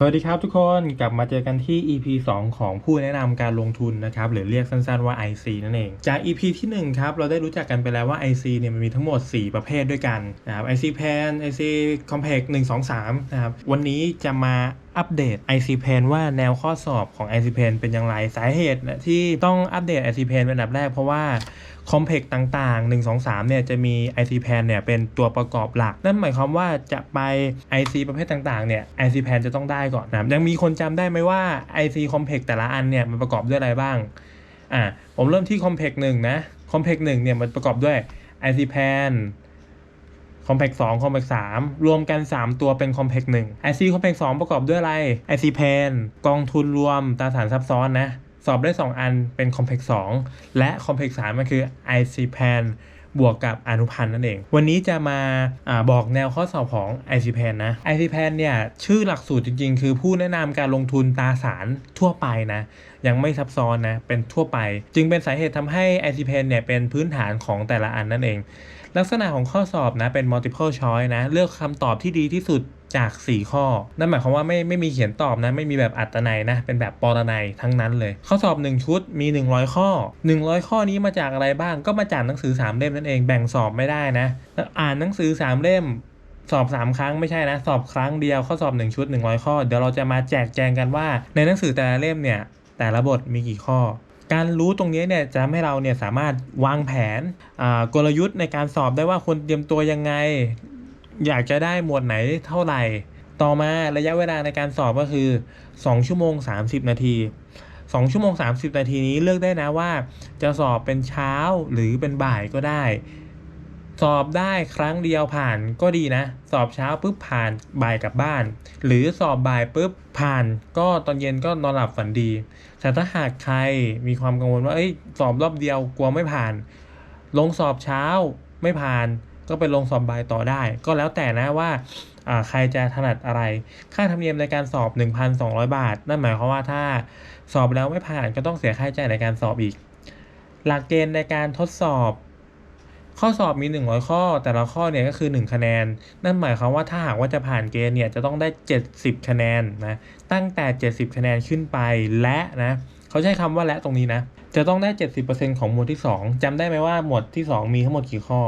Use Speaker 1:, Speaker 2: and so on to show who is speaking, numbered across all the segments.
Speaker 1: สวัสดีครับทุกคนกลับมาเจอกันที่ EP 2 ของผู้แนะนำการลงทุนนะครับหรือเรียกสั้นๆว่า IC นั่นเอง จาก EP ที่ 1 ครับ เราได้รู้จักกันไปแล้วว่า IC เนี่ยมันมีทั้งหมด 4 ประเภทด้วยกันนะครับ IC Pan IC Compact 1 2 3นะครับวันนี้จะมาอัปเดต IC Pan ว่าแนวข้อสอบของ IC Pan เป็นอย่างไรสาเหตุที่ต้องอัปเดต IC Pan เป็นอันดับแรกเพราะว่าคอมเพกต่างๆ 1 2 3 เนี่ยจะมี IC Pan เนี่ยเป็นตัวประกอบหลัก นั่นหมายความว่าจะไป IC ประเภทต่างๆ เนี่ย IC Pan จะต้องได้ก่อนนะยังมีคนจำได้ไหมว่า IC Compact แต่ละอันเนี่ยมันประกอบด้วยอะไรบ้าง อ่าผมเริ่มที่ Compact 1นะ Compact 1เนี่ยมันประกอบด้วย IC Pan Compact 2 Compact 3 รวมกัน 3 ตัวเป็น Compact 1 IC Compact 2 ประกอบด้วยอะไร IC Pan กองทุนรวมตราสารซับซ้อนนะ สอบได้ 2 อันเป็น Complex 2และ Complex 3มันคือ IC Pan บวกกับอนุพันธ์นั่นเอง วันนี้จะมาอบอกแนวข้อสอบของ IC Pan นะ IC Pan เนี่ยชื่อหลักสูตรจริง ๆ คือผู้แนะนำการลงทุนตราสารทั่วไปนะ ยังไม่ซับซ้อนนะ เป็นทั่วไป จึงเป็นสาเหตุทำให้ IC Pan เนี่ยเป็นพื้นฐานของแต่ละอันนั่นเอง ลักษณะของข้อสอบนะเป็น multiple choice นะ เลือกคำตอบที่ดีที่สุด จาก 4 ข้อ นั่นหมายความว่าไม่ไม่มีเขียนตอบนะ ไม่มีแบบอัตนัยนะ เป็นแบบปรนัยทั้งนั้นเลย ข้อสอบ 1 ชุดมี 100 ข้อ 100 ข้อนี้มาจากอะไรบ้าง ก็มาจากหนังสือ 3 เล่มนั่นเอง แบ่งสอบไม่ได้นะ อ่านหนังสือ 3 เล่มสอบ 3 ครั้งไม่ใช่นะ สอบครั้งเดียวข้อสอบ 1 ชุด 100 ข้อ เดี๋ยวเราจะมาแจกแจงกันว่า ในหนังสือแต่ละเล่มเนี่ย แต่ละบทมีกี่ข้อ การรู้ตรงนี้เนี่ยจะให้เราเนี่ยสามารถวางแผนกลยุทธ์ในการสอบได้ว่าควรเตรียมตัวยังไง อยากจะได้หมวดไหนเท่าไหร่ ต่อมาระยะเวลาในการสอบก็คือ 2 ชั่วโมง 30 นาที 2 ชั่วโมง 30 นาทีนี้เลือกได้นะว่าจะสอบเป็นเช้าหรือเป็นบ่ายก็ได้ สอบได้ครั้งเดียวผ่านก็ดีนะ สอบเช้าปุ๊บผ่านบ่ายกลับบ้าน หรือสอบบ่ายปุ๊บผ่านก็ตอนเย็นก็นอนหลับฝันดี แต่ถ้าหากใครมีความกังวลว่าเอ้ยสอบรอบเดียวกลัวไม่ผ่าน ลงสอบเช้าไม่ผ่าน ก็ไปลงสอบบายต่อได้ ก็แล้วแต่นะว่าใครจะถนัดอะไร ค่าธรรมเนียมในการสอบ 1,200 บาท นั่นหมายความว่าถ้าสอบแล้วไม่ผ่านก็ต้องเสียค่าใช้จ่ายในการสอบอีก หลักเกณฑ์ในการทดสอบ ข้อสอบมี 100 ข้อ แต่ละข้อเนี่ยก็คือ 1 คะแนน นั่นหมายความว่าถ้าหากว่าจะผ่านเกณฑ์เนี่ยจะต้องได้ 70 คะแนนนะ ตั้งแต่ 70 คะแนนขึ้นไปและนะเขาใช้คำว่าและตรงนี้นะ จะต้องได้ 70%ของหมวดที่ 2จำได้ไหมว่าหมวดที่ 2 มีทั้งหมดกี่ข้อ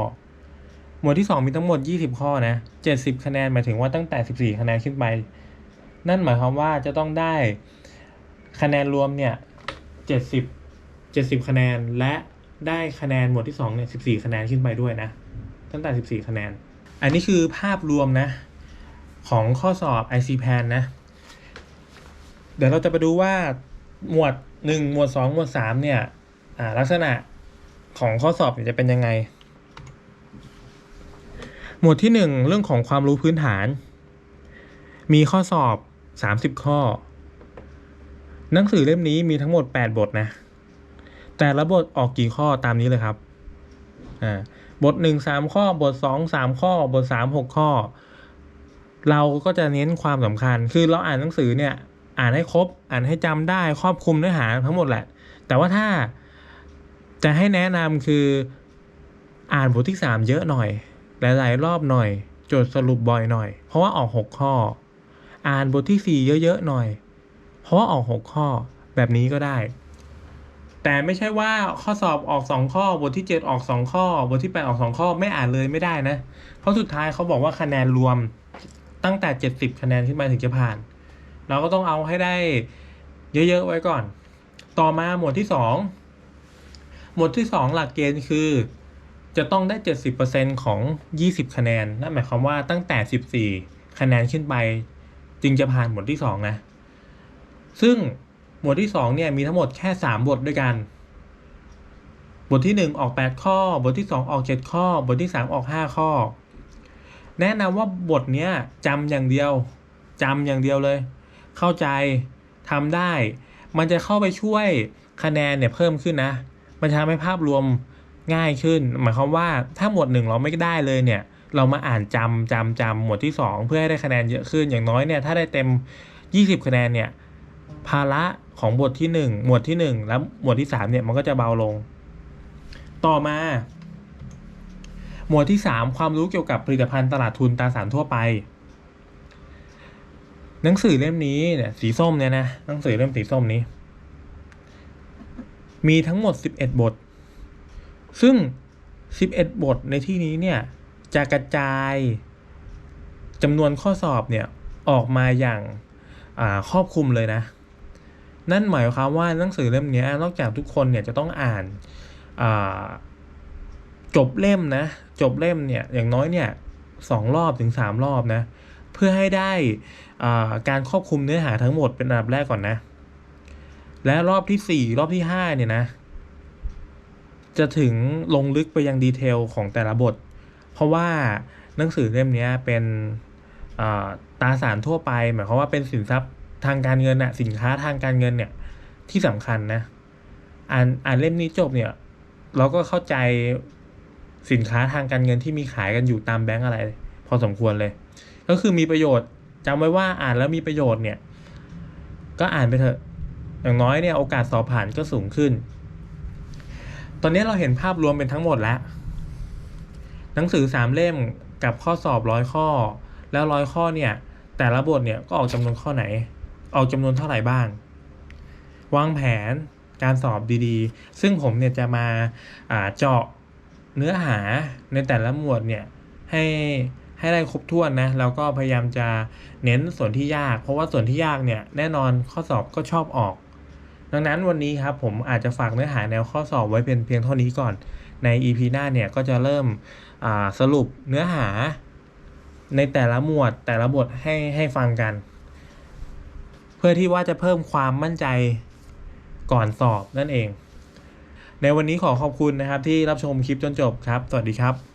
Speaker 1: หมวดที่ 2 มีทั้งหมด 20 ข้อนะ 70 คะแนนหมายถึงว่าตั้งแต่ 14 คะแนนขึ้นไป นั่นหมายความว่าจะต้องได้คะแนนรวมเนี่ย70 70 คะแนนและได้คะแนนหมวดที่2เนี่ย14 คะแนนขึ้นไปด้วยนะ ตั้งแต่ 14 คะแนน อันนี้คือภาพรวมนะ ของข้อสอบ IC Pan นะ เดี๋ยวเราจะไปดูว่าหมวด 1 หมวด 2 หมวด 3 เนี่ยลักษณะของข้อสอบจะเป็นยังไง หมวดที่ 1 เรื่องของความรู้พื้นฐาน มีข้อสอบ 30 ข้อ หนังสือเล่มนี้มีทั้งหมด 8 บทนะ แต่ละบทออกกี่ข้อตามนี้เลยครับ อ่า บท 1 3 ข้อ บท 2 3 ข้อ บท 3 6 ข้อ เราก็จะเน้นความสำคัญ คือเราอ่านหนังสือเนี่ย อ่านให้ครบ อ่านให้จำได้ ครอบคลุมเนื้อหาทั้งหมดแหละ แต่ว่าถ้าจะให้แนะนำคืออ่านบทที่ 3 เยอะหน่อย หลายๆ รอบหน่อยโจทย์สรุปบ่อยหน่อย เพราะว่าออก 6 ข้อ อ่านบทที่ 4 เยอะ ๆ หน่อย เพราะว่าออก 6 ข้อแบบนี้ก็ได้ แต่ไม่ใช่ว่าข้อสอบออก 2 ข้อบทที่ 7 ออก 2 ข้อบทที่ 8 ออก 2 ข้อไม่อ่านเลยไม่ได้นะ เพราะสุดท้ายเขาบอกว่าคะแนนรวมตั้งแต่ 70 คะแนนขึ้นไปถึงจะผ่าน เราก็ต้องเอาให้ได้เยอะๆไว้ก่อน ต่อมาหมวดที่ 2 หมวดที่ 2 หลักเกณฑ์คือ จะต้องได้ 70%ของ 20 คะแนน นั่นหมายความว่าตั้งแต่ 14 คะแนนขึ้นไป จึงจะผ่านหมวดที่ 2 นะ ซึ่งหมวดที่ 2 เนี่ยมีทั้งหมดแค่ 3 บทด้วยกัน บทที่ 1 ออก 8 ข้อ บทที่ 2 ออก 7 ข้อ บทที่ 3 ออก 5 ข้อ แนะนำว่าบทเนี้ยจำอย่างเดียวจำอย่างเดียวเลย เข้าใจทำได้ มันจะเข้าไปช่วยคะแนนเนี่ยเพิ่มขึ้นนะ มันจะทำให้ภาพรวม ง่ายขึ้น หมายความว่าถ้าหมวดหนึ่งเราไม่ได้เลยเนี่ย เรามาอ่านจำจำจำหมวดที่ 2 เพื่อให้ได้คะแนนเยอะขึ้นอย่างน้อยเนี่ยถ้าได้เต็ม 20 คะแนนเนี่ยภาระของบทที่ 1 หมวดที่ 1 แล้วหมวดที่3เนี่ยมันก็จะเบาลง ต่อมา หมวดที่ 3 ความรู้เกี่ยวกับผลิตภัณฑ์ตลาดทุนตราสารทั่วไป หนังสือเล่มนี้เนี่ยสีส้มเนี่ยนะหนังสือเล่มสีส้มนี้ มีทั้งหมด 11 บท ซึ่ง 11 บทในที่นี้เนี่ยจะกระจายจำนวนข้อสอบเนี่ยออกมาอย่างครอบคลุมเลยนะ นั่นหมายความว่าหนังสือเล่มนี้นอกจากทุกคนเนี่ยจะต้องอ่านาจบเล่มนะ จบเล่มเนี่ยอย่างน้อยเนี่ยสองรอบถึงสามรอบนะ เพื่อให้ได้การครอบคลุมเนื้อหาทั้งหมดเป็นอันดับแรกก่อนนะ และรอบที่สี่รอบที่ห้าเนี่ยนะ จะถึงลงลึกไปยังดีเทลของแต่ละบท เพราะว่าหนังสือเล่มนี้เป็นตราสารทั่วไป หมายความว่าเป็นสินทรัพย์ทางการเงินอะสินค้าทางการเงินเนี่ยที่สำคัญนะอ่านอ่านเล่มนี้จบเนี่ย เราก็เข้าใจสินค้าทางการเงินที่มีขายกันอยู่ตามแบงก์อะไร พอสมควรเลย ก็คือมีประโยชน์จำไว้ว่าอ่านแล้วมีประโยชน์เนี่ย ก็อ่านไปเถอะ อย่างน้อยเนี่ยโอกาสสอบผ่านก็สูงขึ้น ตอนนี้เราเห็นภาพรวมเป็นทั้งหมดแล้ว หนังสือสามเล่มกับข้อสอบร้อยข้อ แล้วร้อยข้อเนี่ย แต่ละบทเนี่ยก็ออกจำนวนข้อไหน ออกจำนวนเท่าไหร่บ้าง วางแผนการสอบดีๆ ซึ่งผมเนี่ยจะมาอ่าเจาะเนื้อหาในแต่ละหมวดเนี่ยให้ให้ได้ครบถ้วนนะแล้วก็พยายามจะเน้นส่วนที่ยาก เพราะว่าส่วนที่ยากเนี่ยแน่นอนข้อสอบก็ชอบออก ดังนั้นวันนี้ครับผมอาจจะฝากเนื้อหาแนวข้อสอบไว้เป็นเพียงเท่านี้ก่อน ใน EP หน้าเนี่ยก็จะเริ่มสรุปเนื้อหาในแต่ละหมวดแต่ละบทให้ให้ฟังกัน เพื่อที่ว่าจะเพิ่มความมั่นใจก่อนสอบนั่นเอง ในวันนี้ขอขอบคุณนะครับที่รับชมคลิปจนจบครับ สวัสดีครับ